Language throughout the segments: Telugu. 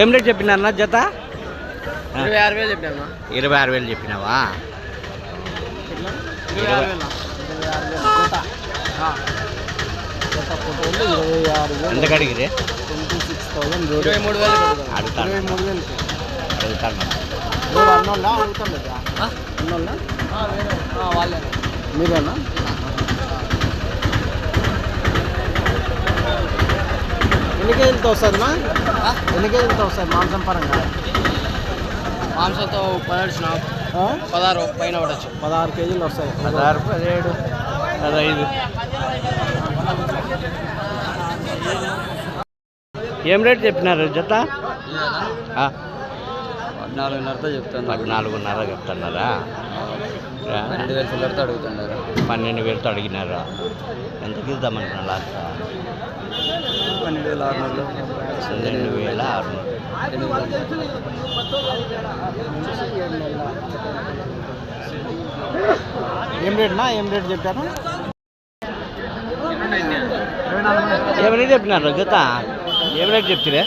ఏం రేట్ చెప్పినారన్నా జత? ఇరవై ఆరు వేలు చెప్పాను ఇరవై ఆరు వేలు చెప్పినావా? వేలు వేలు? ఎంత థౌసండ్ ఇరవై మూడు వేలు అడుగుతాను ఇరవై మూడు అడుగుతాను మీరేనా? ఎన్ని కేజీలతో మా ఎన్ని కేజీలతో వస్తుంది మాంసం పరంగా? మాంసంతో పదహారు ఆ? పదహారు పైన పడచ్చు పదహారు కేజీలు వస్తాయి. పదహారు పదిహేడు పదహైదు. ఏం రేట్ చెప్పినారు జత? ఆ, పద్నాలుగున్నరతో చెప్తాను. పద్నాలుగున్నర చెప్తున్నారా. రెండు వేల చిల్లరతో అడుగుతున్నారు? పన్నెండు వేలతో అడిగినారా? ఎంతకి ఇద్దామనుకున్నా లాస్ట్? పన్నెండు వేల ఆరు వందలు పన్నెండు వేల ఏం రేట్నా? ఏం రేట్ చెప్పారు? ఏం రేట్ చెప్పినారు? జత ఏం రేట్ చెప్తిరే?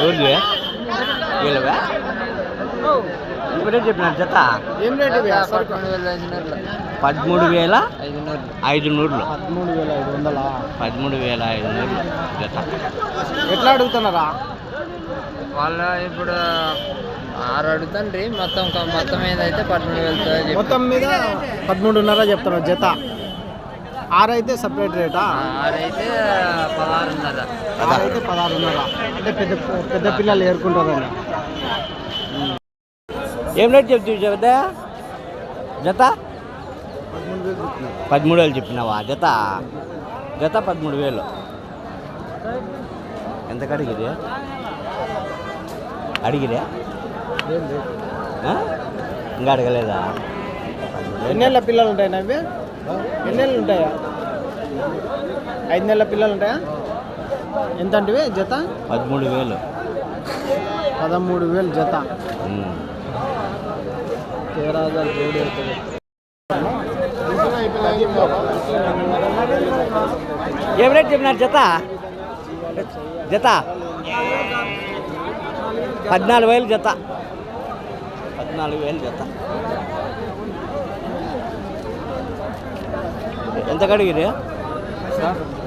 ఎవరివే వీళ్ళవే? ఏం రేట్ చెప్పినారు? జత ఏం రేట్ పదకొండు వేల పదమూడు వేల ఐదు నూరులు పదమూడు వేల ఐదు వందలా? పదమూడు వేల ఐదు నూరులు జత. ఎట్లా అడుగుతున్నారా? వాళ్ళ ఇప్పుడు ఆరు అడుగుతాండ్రి. మొత్తం మొత్తం ఏదైతే పదమూడు వేలతో మొత్తం మీద పదమూడున్నర చెప్తున్నారు జత. ఆరు అయితే సపరేట్ రేటా? ఆరు అయితే పదహారున్నర. ఆరు అయితే పదహారున్నర. అంటే పెద్ద పెద్ద పిల్లలు ఏరుకుంటారని ఏం రేట్ చెప్తావు జత? జత? పదమూడు వేలు చెప్పినావా. జత? జత పదమూడు వేలు. ఎంత అడిగిరి అడిగిరే? ఇంకా అడగలేదా? ఎన్నేళ్ళ పిల్లలు ఉంటాయి నవ్వి ఎన్నేళ్ళు ఉంటాయా? ఐదు నెలల పిల్లలు ఉంటాయా? ఎంత అంటే జత? పదమూడు వేలు. పదమూడు వేలు జత. జోడి అవుతుంది ఏం రేట్ చెప్పినారు? జత? జత? పద్నాలుగు వేలు జత. పద్నాలుగు వేలు జత. ఎంత కడిగిరి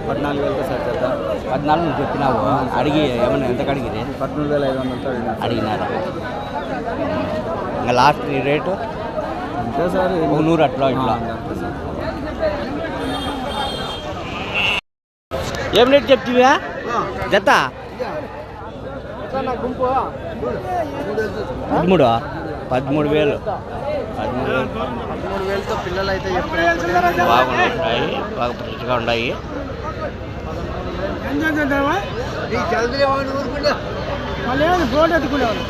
పద్నాలుగు వేలతో సార్ జత. పద్నాలుగు నువ్వు చెప్పినావు. అడిగి ఏమన్నా ఎంత కడిగిరి పద్మూడు వేల ఐదు వందలతో అడిగినారు? ఇంకా లాస్ట్ ఈ రేటు సార్ నూరు అట్లా ఇట్లా. ఏం రేట్ చెప్తివా? జత? పదమూడు? పదమూడు వేలు. పదమూడు వేలు. పదమూడు వేలతో పిల్లలు అయితే చెప్పారు బాగుంటాయి బాగా ఫ్రెష్గా ఉన్నాయి మళ్ళీ బోర్డు ఎత్తుకునేవాళ్ళు?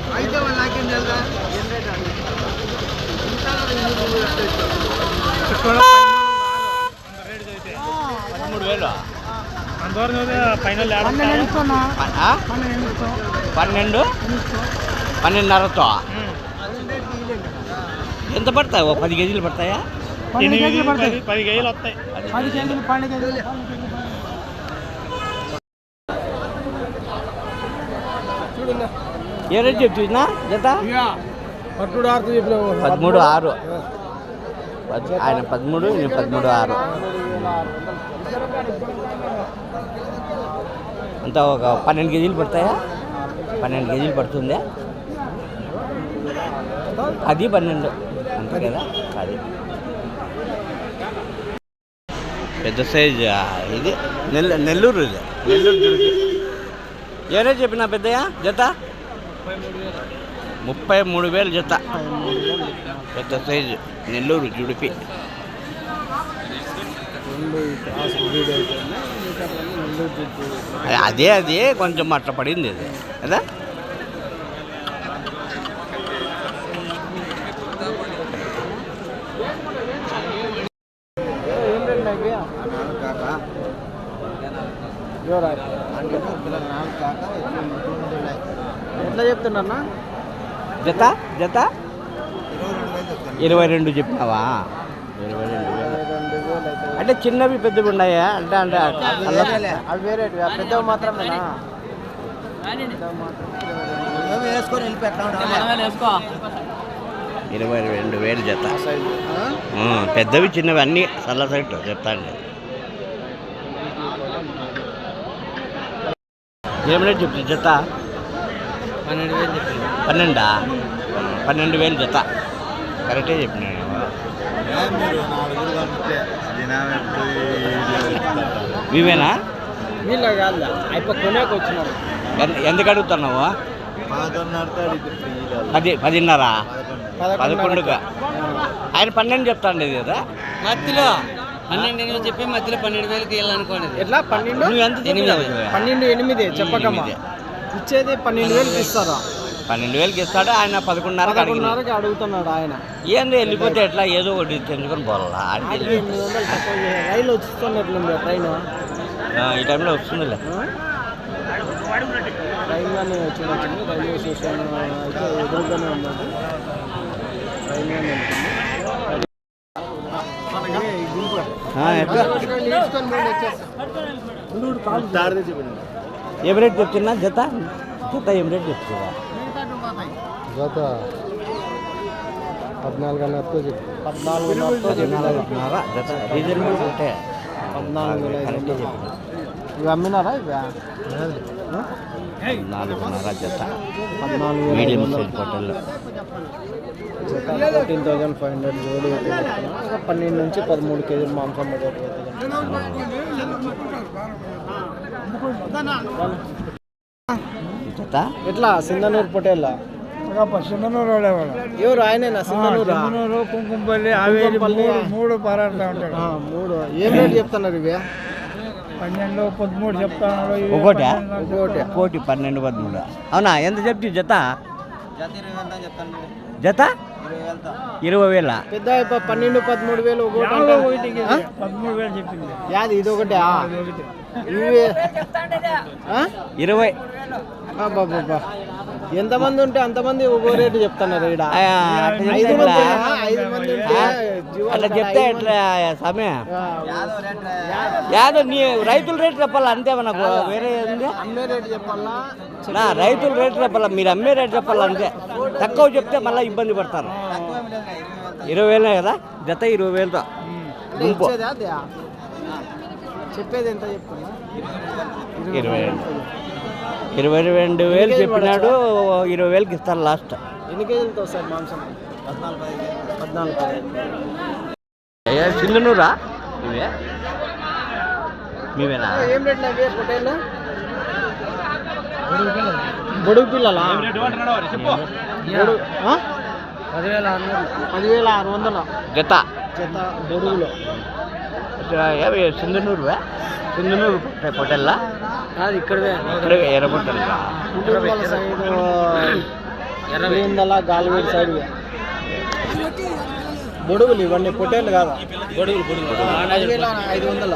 పదమూడు వేలు? పన్నెండు పన్నెండున్నరతో? ఎంత పడతాయి? ఓ పది కేజీలు పడతాయా? పది కేజీలు వస్తాయి. పది కేజీలు పన్నెండు కేజీలు ఏ రేట్ చెప్తున్నా జత? పదమూడు ఆరు. ఆయన పదమూడు నేను పదమూడు ఆరు. అంతా ఒక పన్నెండు కేజీలు పడతాయా? పన్నెండు కేజీలు పడుతుందా? అది పన్నెండు. అంతే కదా? అది పెద్ద సైజు ఇది? నెల్ల నెల్లూరు ఇది? నెల్లూరు జుడిపి ఏరే చెప్పిన పెద్దయ్య? జత? ముప్పై మూడు వేలు జత. పెద్ద సైజు. నెల్లూరు జుడిపి. అది- అదే అదే. కొంచెం అట్లా పడింది అది. కదా? ఎట్లా చెప్తున్నారన్నా? జత? జత? ఇరవై రెండు చెప్పినావా ఇరవై రెండు అంటే చిన్నవి పెద్దవి ఉన్నాయా? అంటే అంటే అవి వేరే పెద్దవి మాత్రమేనా ఇరవై రెండు వేలు జత. ఆ, పెద్దవి చిన్నవి అన్నీ సల్ల సైట్ చెప్తాను ఏం రేట్ చెప్తుంది జత? పన్నెండు పన్నెండా పన్నెండు వేలు జత. కరెక్టే చెప్పినాను మీవేనా వీళ్ళ కాదు అయిపో కొనేకి వచ్చినారు ఎందుకు అడుగుతున్నావు? పది పదిన్నర? పదకొండుగా ఆయన పన్నెండు చెప్తాండి కదా? మధ్యలో. పన్నెండు ఎనిమిది చెప్పి మధ్యలో పన్నెండు వేలకి వెళ్ళాలనుకోండి ఎట్లా? పన్నెండు? నువ్వు ఎంత చెప్పినావు? పన్నెండు ఎనిమిది. చెప్పకమ్మా. ఎనిమిది. ఇచ్చేది పన్నెండు వేలకి ఇస్తారా? పన్నెండు వేలకి ఇస్తాడు ఆయన పదకొండున్నరకు అడిగిన పదకొండున్నరకి అడుగుతున్నాడు ఆయన. ఏంది వెళ్ళిపోతే ఎట్లా? ఏదో ఒకటి తెంచుకొని పోవాలా. రైలు వచ్చిస్తున్నట్లుంది ట్రైన్? ఆ, ఈ టైంలో వస్తుందిలే. ట్రైన్ కానీ వచ్చినట్టుంది రైల్వే స్టేషన్ అయితే ఎదురుగానే ఉన్నది. ఏ, గుంపు. ఆ, ఎట్లా? పోయి వచ్చేస్తా. ఏం రేట్ చెప్తున్నా? జత? జత ఏం రేట్ చెప్తుందా జత పద్నాలుగున్నరతో పద్నాలుగున్నరతో పద్నాలుగున్నర జత రీజనబుల్ రేటే పద్నాలుగు ఇవి అమ్మినారా ఇవి? నాలుగున్నర జత? పద్నాలుగు మీడియం. సైజ్ హోటల్లో జత ఫోర్టీన్ థౌసండ్ ఫైవ్ హండ్రెడ్ జోడి చెప్తున్నా. పన్నెండు నుంచి పదమూడు కేజీలు మాంసం జత ఎట్లా? సింధనూరు పొటేల్ ఎవరు? ఆయనేనా? సింధనూరు కుంకుమపల్లి మూడు- మూడు పరాడుతూ ఉంటాడు. మూడు. ఏం రేట్ చెప్తున్నారు ఇవి? పన్నెండు పదమూడు చెప్తాను ఒకటే? ఒకటి. కోటి పన్నెండు పదమూడు. అవునా? ఎంత చెప్తి జత? జత? ఇరవై వేల. పెద్ద పన్నెండు పదమూడు వేలు? పదమూడు వేలు చెప్పింది. యాది ఇది ఒకటి? ఇరవై అబ్బబ్బబ్బా. ఎంతమంది ఉంటే అంతమంది ఒక్కో రేటు చెప్తున్నారు ఇక్కడ అట్లా ఐదు చెప్తే మంది. ఎట్లా? సమయ? యాదో నీ రైతుల రేట్ చెప్పాలా? అంతే మనకు వేరే అమ్మే రేటు చెప్పాలా? నా రైతుల రేట్ చెప్పాలా? మీరు అమ్మే రేట్ చెప్పాలా అంతే తక్కువ చెప్తే మళ్ళీ ఇబ్బంది పడతారు. ఇరవై వేలే కదా? జత ఇరవై వేలతో. గుంపు? చెప్పేది ఎంత ఇరవై రెండు. ఇరవై రెండు వేలు చెప్పినాడు ఇరవై వేలకి ఇస్తారు లాస్ట్. ఎన్ని కేజీలతో వస్తారు మాంసం? పద్నాలుగు ఇవే మీవేనా ఏం రేట్లు అవి పొట్టేళ్ళు గొడుగు పిల్లలా? పదివేల ఆరు పదివేల ఆరు వందల జత జత గొడుగులు ఏవి సింధనూరువే? సింధనూరు పొట్టెల్లా కాదు ఇక్కడవే. ఇక్కడ గుంటూరు సైడ్ ఎర్రవిందల గాలివీడి సైడ్ గొడుగులు ఇవన్నీ పొట్టేళ్ళు కాదా? గొడుగులు గొడుగులు ఐదు వందల?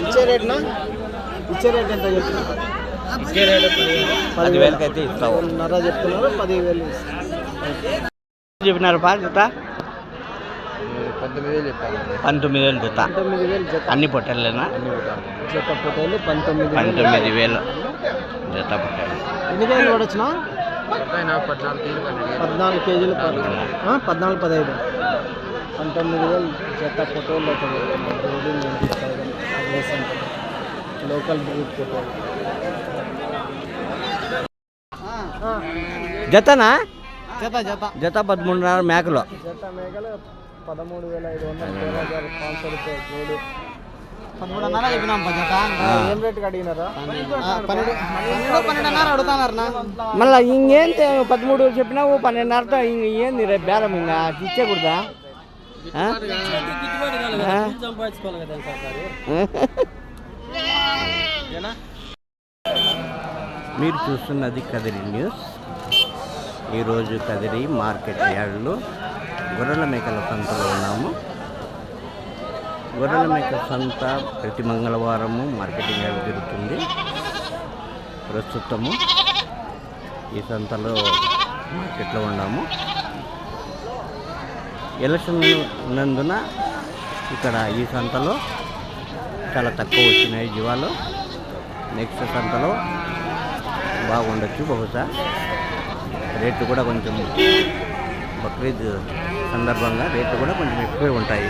ఇచ్చే రేట్నా? ఇచ్చే రేట్ ఎంత చెప్తున్నారు? అయితే ఇస్తావు. నర చెప్తున్నారు పదివేలు చెప్పినారు పంతొమ్మిది వేలు చెప్పారు పంతొమ్మిది వేలు జత పంతొమ్మిది వేలు జత అన్ని పొట్టెళ్ళేనా? జత పొట్టేళ్ళు. పంతొమ్మిది వేలు. పంతొమ్మిది వేలు. జత పొట్టెలు ఎన్ని కేజీలు పడొచ్చునా? పద్నాలుగు కేజీలు పద్నాలుగు పదహైదు పంతొమ్మిది వేలు జత ఫోటోలు లోకల్ బ్రీడ్ ఫోటోలు జతనా? జత జత. జత పదమూడున్నర మేకలు. జత మేకలు పదమూడు వేల ఐదు వందలు పాంచ్ రూపాయలు జోడి పదమూడున్నర చెప్పినాం జత. ఏం రేటుకి అడిగినారా? పన్నెండు. పన్నెండున్నర అడుగుతున్నారు మళ్ళీ ఇంకేం తే- పదమూడు చెప్పినావు పన్నెండున్నరతో ఇంక ఏంది రేపు బేరం ఇంకా? ఇచ్చేకూడదా మీరు చూస్తున్నది కదిరి న్యూస్. ఈరోజు కదిరి మార్కెట్ యార్డులో గొర్రెల మేకల సంతలో ఉన్నాము. గొర్రెల మేకల సంత ప్రతి మంగళవారము మార్కెటింగ్ యార్డ్ జరుగుతుంది. ప్రస్తుతము ఈ సంతలో మార్కెట్లో ఉన్నాము. ఎలక్షన్ ఉన్నందున ఇక్కడ ఈ సంతలో చాలా తక్కువ వచ్చినాయి జీవాలు. నెక్స్ట్ సంతలో బాగుండొచ్చు బహుశా. రేట్లు కూడా కొంచెం బక్రీద్ సందర్భంగా రేట్లు కూడా కొంచెం ఎక్కువే ఉంటాయి.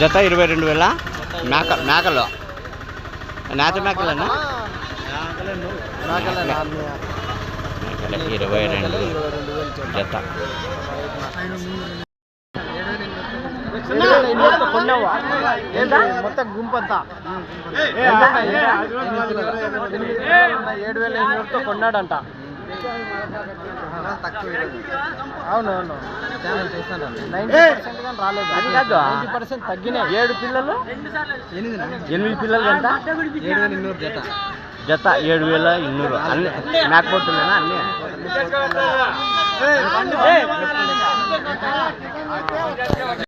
జత ఇరవై రెండు వేల? మేక మేకలు. నేత మేకలన్నా ఇరవై రెండు జత. మొత్తం గుంపంతా ఏడు వేల ఎనిమిదితో కొన్నాడంట. అవును అవును. నైన్టీ పర్సెంట్ కానీ రాలేదు. అది కాదు. పర్సెంట్ తగ్గినాయి. ఏడు పిల్లలు? ఎనిమిది పిల్లలు ఎంత ఏడు వేల ఎనిమిది జత జత ఏడు వేల ఇన్నూరు అన్ని మేకపోతులేనా అన్ని.